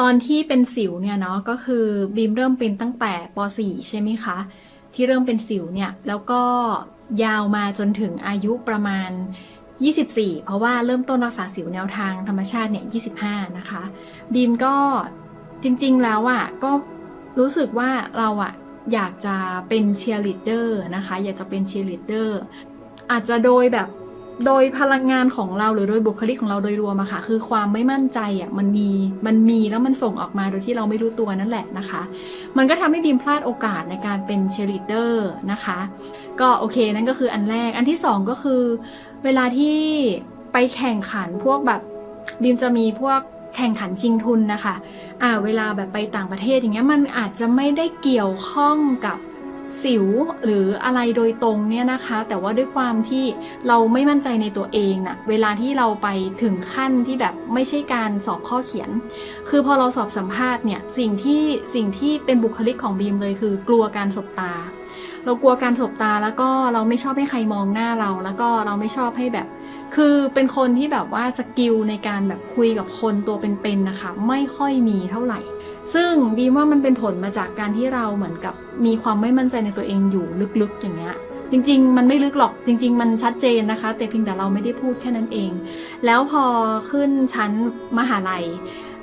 ตอนที่เป็นสิวเนี่ยเนาะก็คือบีมเริ่มเป็นตั้งแต่ป .4 ใช่ไหมคะ ที่เริ่มเป็นสิวเนี่ยแล้วก็ยาวมาจนถึงอายุประมาณ 24 เพราะว่าเริ่มต้นรักษาสิวแนวทางธรรมชาติเนี่ย 25 นะคะ บีมก็จริงๆแล้วอะ่ะก็รู้สึกว่าเราอะ่ะอยากจะเป็นเชียร์ลีดเดอร์นะคะ อยากจะเป็นเชียร์ลีดเดอร์อาจจะโดยแบบ โดยพลังงานของเราหรือโดยบุคลิกของเราโดยรวมอะค่ะ คือความไม่มั่นใจอะมันมีมันมีแล้วมันส่งออกมาโดยที่เราไม่รู้ตัวนั่นแหละนะคะ มันก็ทำให้บีมพลาดโอกาสในการเป็นเชลีดเดอร์นะคะ ก็โอเคนั่นก็คืออันแรกอันที่สองก็คือ เวลาที่ไปแข่งขันพวกแบบบีมจะมีพวกแข่งขันชิงทุนนะคะ อ่า เวลาแบบไปต่างประเทศอย่างเงี้ย มันอาจจะไม่ได้เกี่ยวข้องกับ สิวหรืออะไรโดยตรงเนี่ยนะคะ แต่ว่าด้วยความที่เราไม่มั่นใจในตัวเองนะเวลาที่เราไปถึงขั้นที่แบบไม่ใช่การสอบข้อเขียน คือพอเราสอบสัมภาษณ์เนี่ยสิ่งที่สิ่งที่เป็นบุคลิกของบีมเลยคือกลัวการสบตา เรากลัวการสบตาแล้วก็เราไม่ชอบให้ใครมองหน้าเรา แล้วก็เราไม่ชอบให้แบบคือเป็นคนที่แบบว่าสกิลในการแบบคุยกับคนตัวเป็นๆนะคะ ไม่ค่อยมีเท่าไหร่ ซึ่งบีมว่ามันเป็นผลมาจากการที่เราเหมือนกับมีความไม่มั่นใจในตัวเองอยู่ลึกๆอย่างเงี้ยจริง ๆ มันไม่ลึกหรอกจริง ๆ มันชัดเจนนะคะ แต่เพียงแต่เราไม่ได้พูดแค่นั้นเอง แล้วพอขึ้นชั้นมหาลัย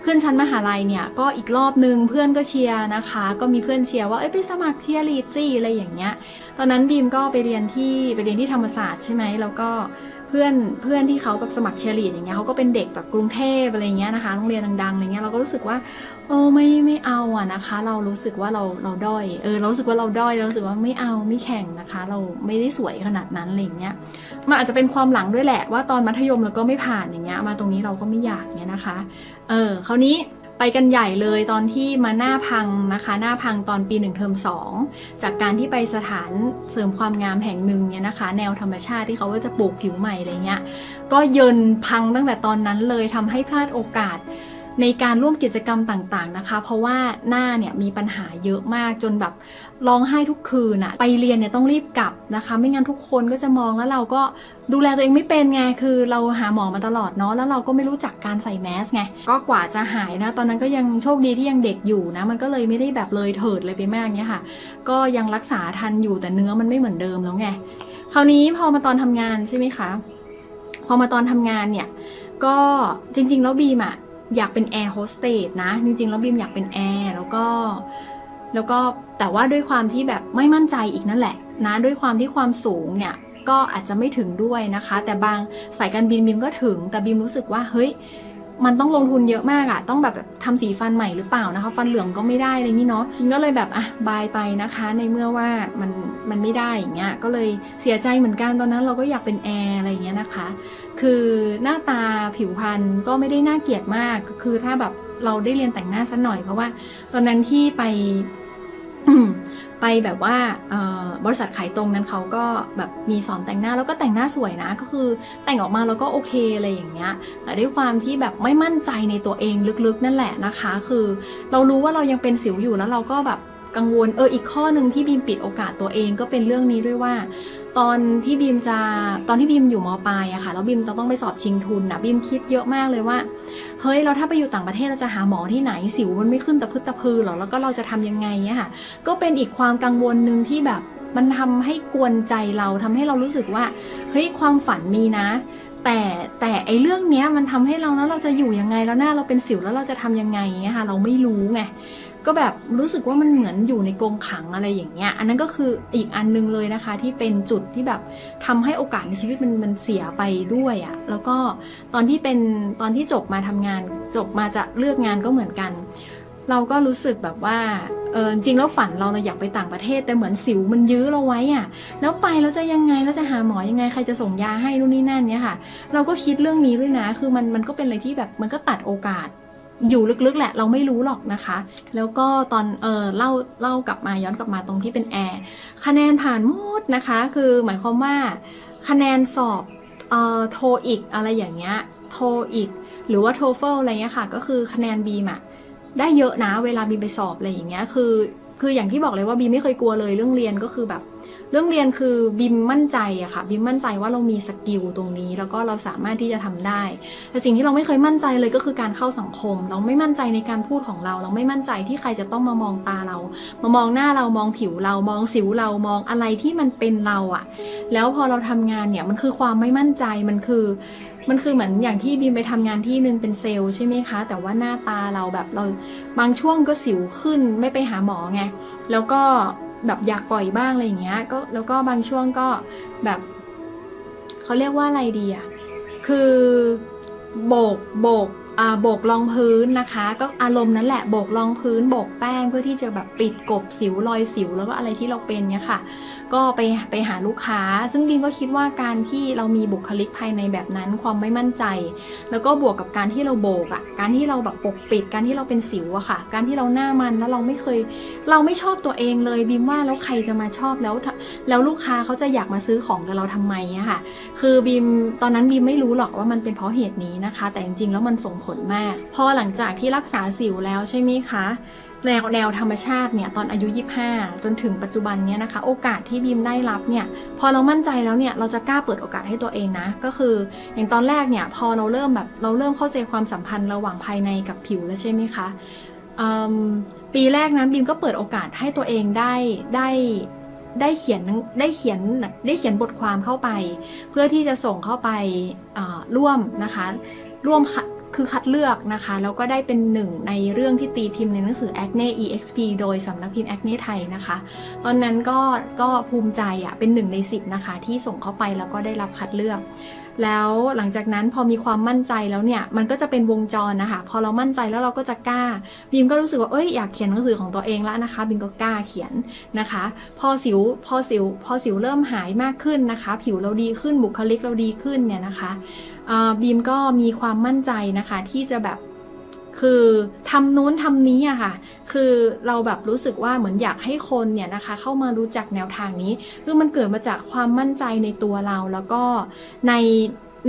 ขึ้นชั้นมหาลัยเนี่ยก็อีกรอบนึงเพื่อนก็เชียร์นะคะ ก็มีเพื่อนเชียร์ว่าเอ้ยไปสมัครเชียร์ลีดจี้อะไรอย่างเงี้ย ตอนนั้นบีมก็ไปเรียนที่ไปเรียนที่ธรรมศาสตร์ใช่ไหมแล้วก็ เพื่อนเพื่อนที่เขาแบบสมัครเชียร์ลีดอย่างเงี้ยเขาก็เป็นเด็กแบบกรุงเทพอะไรเงี้ยนะคะโรงเรียนดังๆอะไรเงี้ยเราก็รู้สึกว่าโอ้ไม่ไม่เอาอะนะคะ เรารู้สึกว่าเราเราด้อยเออเรารู้สึกว่าเราด้อยเรารู้สึกว่าไม่เอาไม่แข่งนะคะ เราไม่ได้สวยขนาดนั้นอะไรเงี้ยมันอาจจะเป็นความหลังด้วยแหละว่าตอนมัธยมเราก็ไม่ผ่านอย่างเงี้ยมาตรงนี้เราก็ไม่อยากเงี้ยนะคะ เออคราวนี้ ไปกันใหญ่เลยตอนที่มาหน้าพังนะคะ หน้าพังตอนปีหนึ่งเทอมสองจากการที่ไปสถานเสริมความงามแห่งหนึ่งเนี่ยนะคะ แนวธรรมชาติที่เขาว่าจะปลูกผิวใหม่อะไรเงี้ยก็เยินพังตั้งแต่ตอนนั้นเลยทำให้พลาดโอกาส ในการร่วมกิจกรรมต่างๆนะคะ เพราะว่าหน้าเนี่ยมีปัญหาเยอะมากจนแบบร้องไห้ทุกคืนอะไปเรียนเนี่ยต้องรีบกลับนะคะ ไม่งั้นทุกคนก็จะมองแล้วเราก็ดูแลตัวเองไม่เป็นไงคือเราหาหมอมาตลอดเนาะแล้วเราก็ไม่รู้จักการใส่แมสไงก็กว่าจะหายนะ ตอนนั้นก็ยังโชคดีที่ยังเด็กอยู่นะ มันก็เลยไม่ได้แบบเลยเถิดเลยไปมากเนี่ยค่ะ ก็ยังรักษาทันอยู่แต่เนื้อมันไม่เหมือนเดิมแล้วไงคราวนี้พอมาตอนทำงานใช่ไหมคะพอมาตอนทำงานเนี่ยก็จริงๆ แล้วบีมอะ อยากเป็นแอร์โฮสเตสนะ จริงๆ แล้วบีมอยากเป็นแอร์แล้วก็แล้วก็แต่ว่าด้วยความที่แบบไม่มั่นใจอีกนั่นแหละนะ ด้วยความที่ความสูงเนี่ยก็อาจจะไม่ถึงด้วยนะคะ แต่บางสายการบินบีมก็ถึง แต่บีมรู้สึกว่าเฮ้ยมันต้องลงทุนเยอะมากอะต้องแบบแบบทำสีฟันใหม่หรือเปล่านะคะ ฟันเหลืองก็ไม่ได้อะไรนี่เนาะบีมก็เลยแบบอะบายไปนะคะ ในเมื่อว่ามันมันไม่ได้อย่างเงี้ยก็เลยเสียใจเหมือนกันตอนนั้นเราก็อยากเป็นแอร์อะไรอย่างเงี้ยนะคะ คือหน้าตาผิวพรรณก็ไม่ได้น่าเกลียดมาก คือถ้าแบบเราได้เรียนแต่งหน้าสักหน่อยเพราะว่า ตอนนั้นที่ไปไปแบบว่าบริษัทขายตรงนั้นเขาก็แบบมีสอนแต่งหน้าแล้วก็แต่งหน้าสวยนะ ก็คือแต่งออกมาแล้วก็โอเคอะไรอย่างเงี้ย แต่ด้วยความที่แบบไม่มั่นใจในตัวเองลึกๆนั่นแหละนะคะ คือเรารู้ว่าเรายังเป็นสิวอยู่แล้วเราก็แบบกังวลเอออีกข้อหนึ่งที่บีมปิดโอกาสตัวเองก็เป็นเรื่องนี้ด้วยว่า ตอนที่บีมจะตอนที่บีมอยู่มปลายอะค่ะแล้วบีมต้องไปสอบชิงทุนนะบีมคิดเยอะมากเลยว่าเฮ้ยเราถ้าไปอยู่ต่างประเทศเราจะหาหมอที่ไหนสิวมันไม่ขึ้นตะพึดตะพือหรอแล้วก็เราจะทำยังไงเนี่ยค่ะก็เป็นอีกความกังวลหนึ่งที่แบบมันทำให้กวนใจเราทำให้เรารู้สึกว่าเฮ้ยความฝันมีนะ แต่แต่ไอเรื่องเนี้ยมันทำให้เราแล้วเราจะอยู่ยังไงแล้วหน้าเราเป็นสิวแล้วเราจะทำยังไงเนี่ยค่ะ เราไม่รู้ไง ก็แบบรู้สึกว่ามันเหมือนอยู่ในกรงขังอะไรอย่างเงี้ย อันนั้นก็คืออีกอันนึงเลยนะคะ ที่เป็นจุดที่แบบทำให้โอกาสในชีวิตมันมันเสียไปด้วยอะ่ะ แล้วก็ตอนที่เป็นตอนที่จบมาทำงาน จบมาจะเลือกงานก็เหมือนกัน เราก็รู้สึกแบบว่าเออจริงแล้วฝันเราเราอยากไปต่างประเทศแต่เหมือนสิวมันยื้อเราไว้อะ่ะ แล้วไปแล้วจะยังไงแล้วจะหาหมอยังไงใครจะส่งยาให้นู่นนี่นั่นเนี่ยค่ะ เราก็คิดเรื่องนี้ด้วยนะ คือมันมันก็เป็นอะไรที่แบบมันก็ตัดโอกาส อยู่ลึกๆแหละ เราไม่รู้หรอกนะคะ แล้วก็ตอนเออเล่าเล่ากลับมาย้อนกลับมาตรงที่เป็นแอร์คะแนนผ่านมดนะคะ คือหมายความว่า คะแนนสอบเอ่อโทอีกอะไรอย่างเงี้ยโทอีก หรือว่าโทเฟลอะไรเงี้ยค่ะ ก็คือคะแนนบีมอะได้เยอะนะ เวลาบีไปสอบอะไรอย่างเงี้ยคือ คืออย่างที่บอกเลยว่าบีไม่เคยกลัวเลยเรื่องเรียนก็คือแบบ เรื่องเรียนคือบิมมั่นใจอะค่ะ บิมมั่นใจว่าเรามีสกิลตรงนี้ แล้วก็เราสามารถที่จะทำได้ แต่สิ่งที่เราไม่เคยมั่นใจเลยก็คือการเข้าสังคม เราไม่มั่นใจในการพูดของเรา เราไม่มั่นใจที่ใครจะต้องมามองตาเรา มามองหน้าเรามองผิวเรามองสิวเรามองอะไรที่มันเป็นเราอะแล้วพอเราทำงานเนี่ยมันคือความไม่มั่นใจมันคือมันคือเหมือนอย่างที่บีมไปทำงานที่นึงเป็นเซลล์ใช่ไหมคะ แต่ว่าหน้าตาเราแบบเราบางช่วงก็สิวขึ้นไม่ไปหาหมอไง แล้วก็ แบบอยากปล่อยบ้างอะไรอย่างเงี้ยก็แล้วก็บางช่วงก็แบบเขาเรียกว่าอะไรดีอะคือโบกโบกอ่าโบกรองพื้นนะคะ ก็อารมณ์นั้นแหละโบกรองพื้นโบกแป้งเพื่อที่จะแบบปิดกบสิวรอยสิวแล้วก็อะไรที่เราเป็นเนี่ยค่ะก็ไปไปหาลูกค้า ซึ่งบีมก็คิดว่าการที่เรามีบุคลิกภายในแบบนั้นความไม่มั่นใจ แล้วก็บวกกับการที่เราโบกอะการที่เราแบบปกปิด การที่เราเป็นสิวอะค่ะ การที่เราหน้ามันแล้วเราไม่เคย เราไม่ชอบตัวเองเลยบีมว่าแล้วใครจะมาชอบแล้ว แล้วลูกค้าเขาจะอยากมาซื้อของกับเราทำไมอะค่ะ คือบีมตอนนั้นบีมไม่รู้หรอกว่ามันเป็นเพราะเหตุนี้นะคะ แต่จริงๆแล้วมันส่งผลมาก พอหลังจากที่รักษาสิวแล้วใช่ไหมคะ แนวแนวธรรมชาติเนี่ยตอนอายุ 25 จนถึงปัจจุบันเนี้ยนะคะ โอกาสที่บีมได้รับเนี่ยพอเรามั่นใจแล้วเนี่ยเราจะกล้าเปิดโอกาสให้ตัวเองนะ ก็คืออย่างตอนแรกเนี่ยพอเราเริ่มแบบเราเริ่มเข้าใจความสัมพันธ์ระหว่างภายในกับผิวแล้วใช่ไหมคะปีแรกนั้นบีมก็เปิดโอกาสให้ตัวเองได้ได้ได้เขียนได้เขียนได้เขียนบทความเข้าไป เพื่อที่จะส่งเข้าไปร่วมนะคะ ร่วม คือคัดเลือกนะคะ แล้วก็ได้เป็นหนึ่งในเรื่องที่ตีพิมพ์ในหนังสือ Acne EXP โดยสำนักพิมพ์ Acne ไทยนะคะ ตอนนั้นก็ก็ภูมิใจอะเป็นหนึ่งในสิบนะคะ ที่ส่งเข้าไปแล้วก็ได้รับคัดเลือกแล้วหลังจากนั้นพอมีความมั่นใจแล้วเนี่ย มันก็จะเป็นวงจรนะคะ พอเรามั่นใจแล้วเราก็จะกล้าบีมก็รู้สึกว่าเอ้ยอยากเขียนหนังสือของตัวเองแล้วนะคะบีมก็กล้าเขียนนะคะ พอสิวพอสิวพอสิวเริ่มหายมากขึ้นนะคะ ผิวเราดีขึ้นบุคลิกเราดีขึ้นเนี่ยนะคะ บีมก็มีความมั่นใจนะคะที่จะแบบคือทำนู้นทำนี้อะค่ะ คือเราแบบรู้สึกว่าเหมือนอยากให้คนเนี่ยนะคะ เข้ามารู้จักแนวทางนี้ คือมันเกิดมาจากความมั่นใจในตัวเราแล้วก็ใน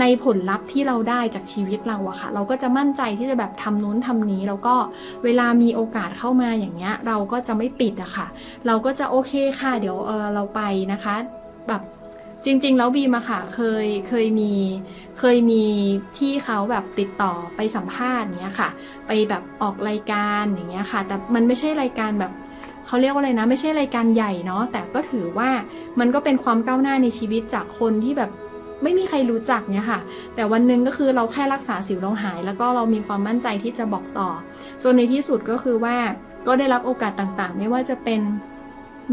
ในผลลัพธ์ที่เราได้จากชีวิตเราอะค่ะ เราก็จะมั่นใจที่จะแบบทำนู้นทำนี้ แล้วก็เวลามีโอกาสเข้ามาอย่างเงี้ย เราก็จะไม่ปิดอะค่ะ เราก็จะโอเคค่ะ เดี๋ยวเออเราไปนะคะ แบบ จริง ๆ แล้วบีมอะค่ะเคยเคยมีเคยมีที่เขาแบบติดต่อไปสัมภาษณ์เนี้ยค่ะ ไปแบบออกรายการอย่างเงี้ยค่ะ แต่มันไม่ใช่รายการแบบเขาเรียกว่าอะไรนะ ไม่ใช่รายการใหญ่เนาะแต่ก็ถือว่ามันก็เป็นความก้าวหน้าในชีวิตจากคนที่แบบไม่มีใครรู้จักเนี่ยค่ะ แต่วันหนึ่งก็คือเราแค่รักษาสิวเราหาย แล้วก็เรามีความมั่นใจที่จะบอกต่อ จนในที่สุดก็คือว่าก็ได้รับโอกาสต่างๆ ไม่ว่าจะเป็น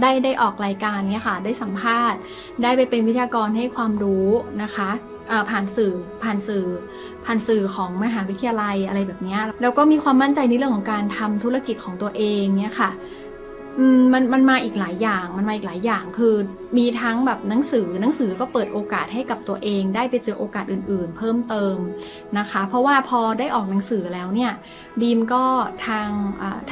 ได้ได้ออกรายการเนี่ยค่ะได้สัมภาษณ์ ได้ไปเป็นวิทยากรให้ความรู้นะคะผ่านสื่อผ่านสื่อผ่านสื่อของมหาวิทยาลัยอะไรแบบนี้แล้วก็มีความมั่นใจในเรื่องของการทำธุรกิจของตัวเองเนี่ยค่ะมันมันมาอีกหลายอย่างมันมาอีกหลายอย่างคือมีทั้งแบบหนังสือหนังสือก็เปิดโอกาสให้กับตัวเอง ได้ไปเจอโอกาสอื่น ๆ เพิ่มเติมนะคะ เพราะว่าพอได้ออกหนังสือแล้วเนี่ยบีมก็ทาง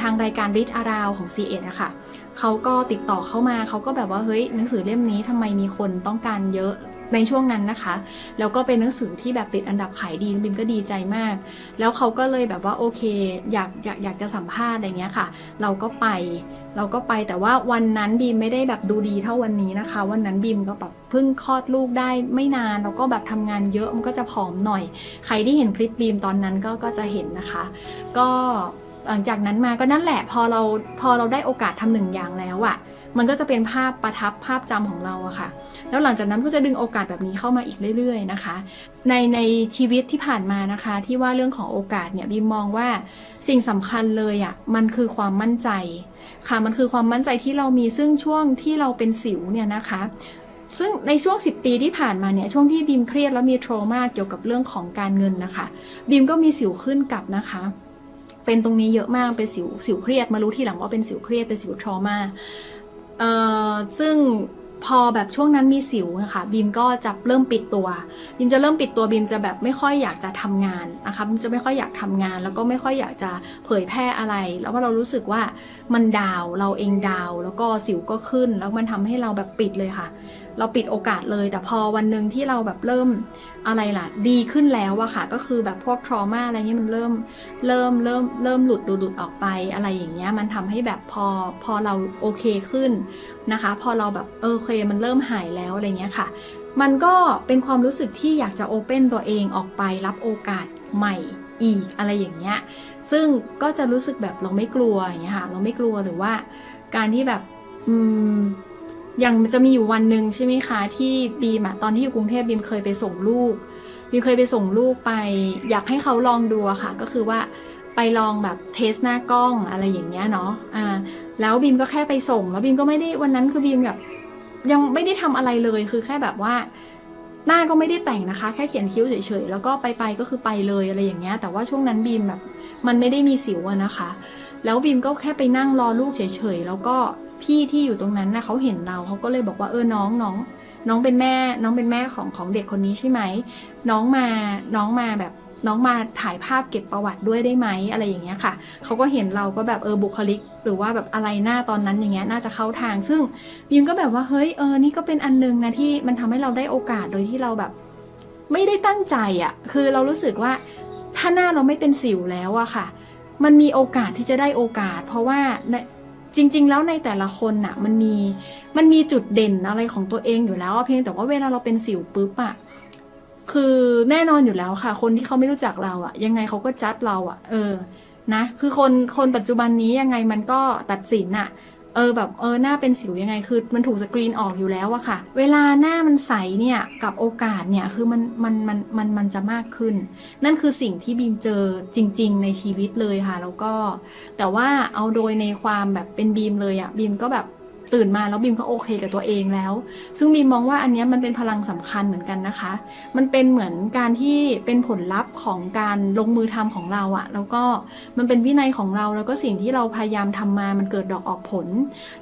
ทางรายการริดอาราวของ c ีเอ็ดะค่ะ เขาก็ติดต่อเข้ามาเขาก็แบบว่าเฮ้ยหนังสือเล่มนี้ทำไมมีคนต้องการเยอะในช่วงนั้นนะคะ แล้วก็เป็นหนังสือที่แบบติดอันดับขายดีบิมก็ดีใจมาก แล้วเขาก็เลยแบบว่าโอเค อยากอยากอยากจะสัมภาษณ์อะไรเงี้ยค่ะ เราก็ไป เราก็ไปแต่ว่าวันนั้นบีมไม่ได้แบบดูดีเท่าวันนี้นะคะ วันนั้นบีมก็แบบเพิ่งคลอดลูกได้ไม่นานแล้วก็แบบทำงานเยอะมันก็จะผอมหน่อย ใครที่เห็นคลิปบีมตอนนั้นก็ก็จะเห็นนะคะ ก็ หลังจากนั้นมาก็นั่นแหละพอเราพอเราได้โอกาสทำหนึ่งอย่างแล้วอะมันก็จะเป็นภาพประทับภาพจำของเราอะค่ะ แล้วหลังจากนั้นก็จะดึงโอกาสแบบนี้เข้ามาอีกเรื่อย ๆ นะคะ ในในชีวิตที่ผ่านมานะคะ ที่ว่าเรื่องของโอกาสเนี่ยบีมมองว่าสิ่งสำคัญเลยอะมันคือความมั่นใจ ค่ะมันคือความมั่นใจที่เรามีซึ่งช่วงที่เราเป็นสิวเนี่ยนะคะซึ่งในช่วง 10 ปีที่ผ่านมาเนี่ยช่วงที่บีมเครียดแล้วมีโทรมาเกี่ยวกับเรื่องของการเงินนะคะบีมก็มีสิวขึ้นกลับนะคะ เป็นตรงนี้เยอะมากเป็นสิวสิวเครียดมารู้ทีหลังว่าเป็นสิวเครียดเป็นสิวทรมาเอ่อซึ่งพอแบบช่วงนั้นมีสิวนะคะบีมก็จะเริ่มปิดตัวบีมจะเริ่มปิดตัวบีมจะแบบไม่ค่อยอยากจะทำงานนะคะบีมจะไม่ค่อยอยากทำงาน แล้วก็ไม่ค่อยอยากจะเผยแพร่อะไร แล้วว่าเรารู้สึกว่ามันดาวเราเองดาว แล้วก็สิวก็ขึ้น แล้วมันทำให้เราแบบปิดเลยค่ะ เราปิดโอกาสเลย แต่พอวันหนึ่งที่เราแบบเริ่มอะไรล่ะ ดีขึ้นแล้วอะค่ะ ก็คือแบบพวกทรมาอะไรเงี้ยมันเริ่มเริ่มเริ่มเริ่มหลุดดูดออกไปอะไรอย่างเงี้ย มันทำให้แบบพอพอเราโอเคขึ้นนะคะ พอเราแบบเออโอเคมันเริ่มหายแล้วอะไรเงี้ยค่ะ มันก็เป็นความรู้สึกที่อยากจะโอเปนตัวเองออกไปรับโอกาสใหม่อีกอะไรอย่างเงี้ย ซึ่งก็จะรู้สึกแบบเราไม่กลัวอย่างเงี้ยค่ะ เราไม่กลัวหรือว่าการที่แบบ อืม อย่างมันจะมีอยู่วันหนึ่งใช่ไหมคะ ที่บีมอะตอนที่อยู่กรุงเทพบีมเคยไปส่งลูกบีมเคยไปส่งลูกไป อยากให้เขาลองดูอะค่ะ ก็คือว่าไปลองแบบเทสหน้ากล้องอะไรอย่างเงี้ยเนาะอ่าแล้วบีมก็แค่ไปส่ง แล้วบีมก็ไม่ได้วันนั้นคือบีมแบบยังไม่ได้ทำอะไรเลยคือแค่แบบว่า หน้าก็ไม่ได้แต่งนะคะ แค่เขียนคิ้วเฉยๆแล้วก็ไปไปๆก็คือไปเลยอะไรอย่างเงี้ย แต่ว่าช่วงนั้นบีมแบบ มันไม่ได้มีสิวนะคะ แล้วบีมก็แค่ไปนั่งรอลูกเฉยๆแล้วก็ พี่ที่อยู่ตรงนั้นนะเขาเห็นเราเขาก็เลยบอกว่าเออน้องน้อง น้องเป็นแม่น้องเป็นแม่ของของเด็กคนนี้ใช่ไหมน้องมาน้องมาแบบน้องมาถ่ายภาพเก็บประวัติด้วยได้ไหมอะไรอย่างเงี้ยค่ะ เขาก็เห็นเราก็แบบเออบุคลิก หรือว่าแบบอะไรหน้าตอนนั้นอย่างเงี้ยน่าจะเข้าทาง ซึ่งบีมก็แบบว่าเฮ้ยเออนี่ก็เป็นอันนึงนะที่มันทำให้เราได้โอกาสโดยที่เราแบบ ไม่ได้ตั้งใจอะ่ะ คือเรารู้สึกว่าถ้าหน้าเราไม่เป็นสิวแล้วอะค่ะ มันมีโอกาสที่จะได้โอกาส เพราะว่าใน จริง ๆ แล้วในแต่ละคนน่ะ มันมีมันมีจุดเด่นอะไรของตัวเองอยู่แล้วเพียงแต่ว่าเวลาเราเป็นสิวปุ๊บอะคือแน่นอนอยู่แล้วค่ะ คนที่เขาไม่รู้จักเราอะยังไงเขาก็จัดเราอะเออนะ คือคนคนปัจจุบันนี้ยังไงมันก็ตัดสินอะ เออแบบเออหน้าเป็นสิวยังไงคือ มันถูกสกรีนออกอยู่แล้วอะค่ะ เวลาหน้ามันใสเนี่ยกับโอกาสเนี่ยคือมันมันมันมันมันจะมากขึ้น นั่นคือสิ่งที่บีมเจอจริง ๆ ในชีวิตเลยค่ะ แล้วก็ แต่ว่าเอาโดยในความแบบเป็นบีมเลยอะบีมก็แบบ ตื่นมาแล้วบีมก็โอเคกับตัวเองแล้ว ซึ่งบีมมองว่าอันนี้มันเป็นพลังสำคัญเหมือนกันนะคะ มันเป็นเหมือนการที่เป็นผลลัพธ์ของการลงมือทำของเราอะแล้วก็มันเป็นวินัยของเราแล้วก็สิ่งที่เราพยายามทำมามันเกิดดอกออกผล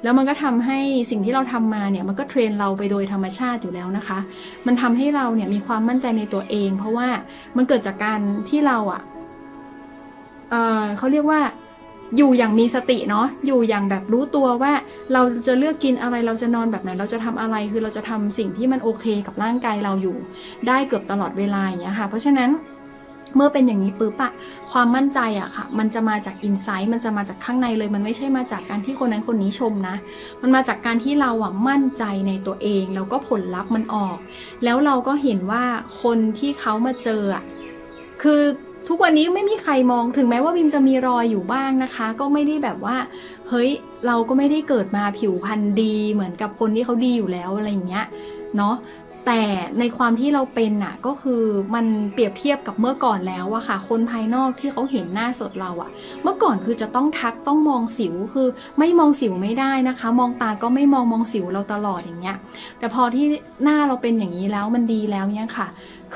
แล้วมันก็ทำให้สิ่งที่เราทำมาเนี่ยมันก็เทรนเราไปโดยธรรมชาติอยู่แล้วนะคะ มันทำให้เราเนี่ยมีความมั่นใจในตัวเอง เพราะว่ามันเกิดจากการที่เราอะเออเขาเรียกว่า อยู่อย่างมีสติเนาะอยู่อย่างแบบรู้ตัวว่าเราจะเลือกกินอะไรเราจะนอนแบบไหน เราจะทำอะไรคือเราจะทำสิ่งที่มันโอเคกับร่างกายเราอยู่ ได้เกือบตลอดเวลาอย่างเงี้ยค่ะ เพราะฉะนั้นเมื่อเป็นอย่างนี้ปุ๊บอะความมั่นใจอะค่ะ มันจะมาจากอินไซต์มันจะมาจากข้างในเลย มันไม่ใช่มาจากการที่คนนั้นคนนี้ชมนะ มันมาจากการที่เราอะมั่นใจในตัวเอง แล้วก็ผลลัพธ์มันออก แล้วเราก็เห็นว่าคนที่เขามาเจออะคือ ทุกวันนี้ไม่มีใครมองถึงแม้ว่าบิมจะมีรอยอยู่บ้างนะคะ ก็ไม่ได้แบบว่า เฮ้ยเราก็ไม่ได้เกิดมาผิวพรรณดีเหมือนกับคนที่เขาดีอยู่แล้วอะไรอย่างเงี้ยเนาะ แต่ในความที่เราเป็นน่ะก็คือมันเปรียบเทียบกับเมื่อก่อนแล้วอะค่ะ คนภายนอกที่เขาเห็นหน้าสดเราอะเมื่อก่อนคือจะต้องทักต้องมองสิวคือไม่มองสิวไม่ได้นะคะ มองตาก็ไม่มองมองสิวเราตลอดอย่างเงี้ย แต่พอที่หน้าเราเป็นอย่างนี้แล้วมันดีแล้วเนี่ยค่ะ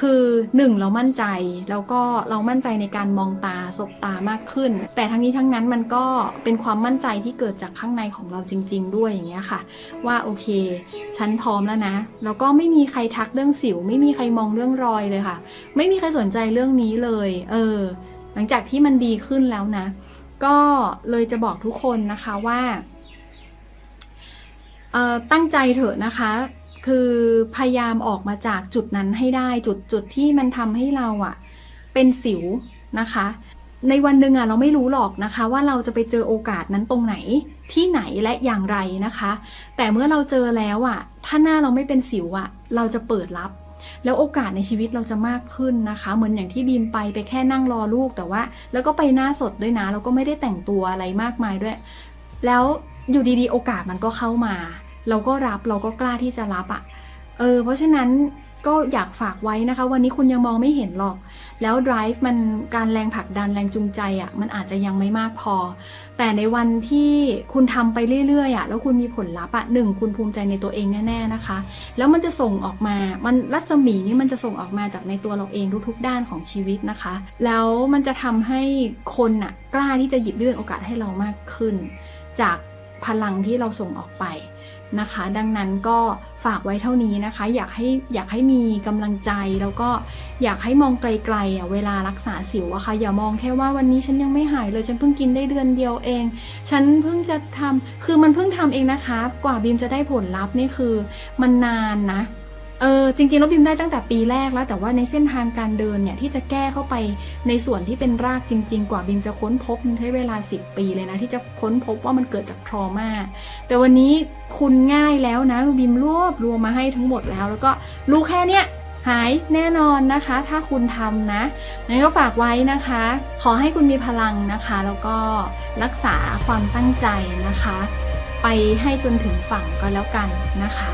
คือหนึ่งเรามั่นใจแล้วก็เรามั่นใจในการมองตาสบตามากขึ้น แต่ทั้งนี้ทั้งนั้นมันก็เป็นความมั่นใจที่เกิดจากข้างในของเราจริง ๆ ด้วยอย่างเงี้ยค่ะ ว่าโอเค ฉันพร้อมแล้วนะ แล้วก็ไม่มีใครรทักเรื่องสิว ไม่มีใครมองเรื่องรอยเลยค่ะ ไม่มีใครสนใจเรื่องนี้เลย เออ หลังจากที่มันดีขึ้นแล้วนะ ก็เลยจะบอกทุกคนนะคะว่าออตั้งใจเถอะนะคะ คือพยายามออกมาจากจุดนั้นให้ได้จุดจุดที่มันทำให้เราอะเป็นสิวนะคะ ในวันหนึ่งอะเราไม่รู้หรอกนะคะ ว่าเราจะไปเจอโอกาสนั้นตรงไหนที่ไหนและอย่างไรนะคะ แต่เมื่อเราเจอแล้วอะถ้าหน้าเราไม่เป็นสิวอะเราจะเปิดรับ แล้วโอกาสในชีวิตเราจะมากขึ้นนะคะ เหมือนอย่างที่บีมไปไปแค่นั่งรอลูกแต่ว่า แล้วก็ไปหน้าสดด้วยนะแล้วก็ไม่ได้แต่งตัวอะไรมากมายด้วย แล้วอยู่ดีๆ โอกาสมันก็เข้ามา เราก็รับเราก็กล้าที่จะรับอะเออเพราะฉะนั้น ก็อยากฝากไว้นะคะ วันนี้คุณยังมองไม่เห็นหรอก แล้ว drive มันการแรงผลักดันแรงจูงใจอะ่ะมันอาจจะยังไม่มากพอ แต่ในวันที่คุณทำไปเรื่อยๆอะ่ะแล้วคุณมีผลลัพธ์อะหนึ่งคุณภูมิใจในตัวเองแน่ๆนะคะ แล้วมันจะส่งออกมามันรัศมีนี่มันจะส่งออกมาจากในตัวเราเองทุกๆด้านของชีวิตนะคะ แล้วมันจะทำให้คนน่ะกล้าที่จะหยิบยื่นโอกาสให้เรามากขึ้น จาก พลังที่เราส่งออกไปนะคะ ดังนั้นก็ฝากไว้เท่านี้นะคะ อยากให้อยากให้มีกำลังใจแล้วก็อยากให้มองไกลๆอะเวลารักษาสิวอะค่ะอย่ามองแค่ว่าวันนี้ฉันยังไม่หายเลยฉันเพิ่งกินได้เดือนเดียวเอง ฉันเพิ่งจะทำคือมันเพิ่งทำเองนะคะ กว่าบีมจะได้ผลลัพธ์นี่คือมันนานนะ เออจริงๆแล้วบิมได้ตั้งแต่ปีแรกแล้ว แต่ว่าในเส้นทางการเดินเนี่ยที่จะแก้เข้าไปในส่วนที่เป็นรากจริง ๆ กว่าบิมจะค้นพบใช้เวลา 10 ปีเลยนะ ที่จะค้นพบว่ามันเกิดจากทรมาแต่วันนี้คุณง่ายแล้วนะบิมรวบรวมมาให้ทั้งหมดแล้ว แล้วก็รู้แค่เนี้ยหายแน่นอนนะคะ ถ้าคุณทำนะงั้นก็ฝากไว้นะคะ ขอให้คุณมีพลังนะคะ แล้วก็รักษาความตั้งใจนะคะ ไปให้จนถึงฝั่งก็แล้วกันนะคะ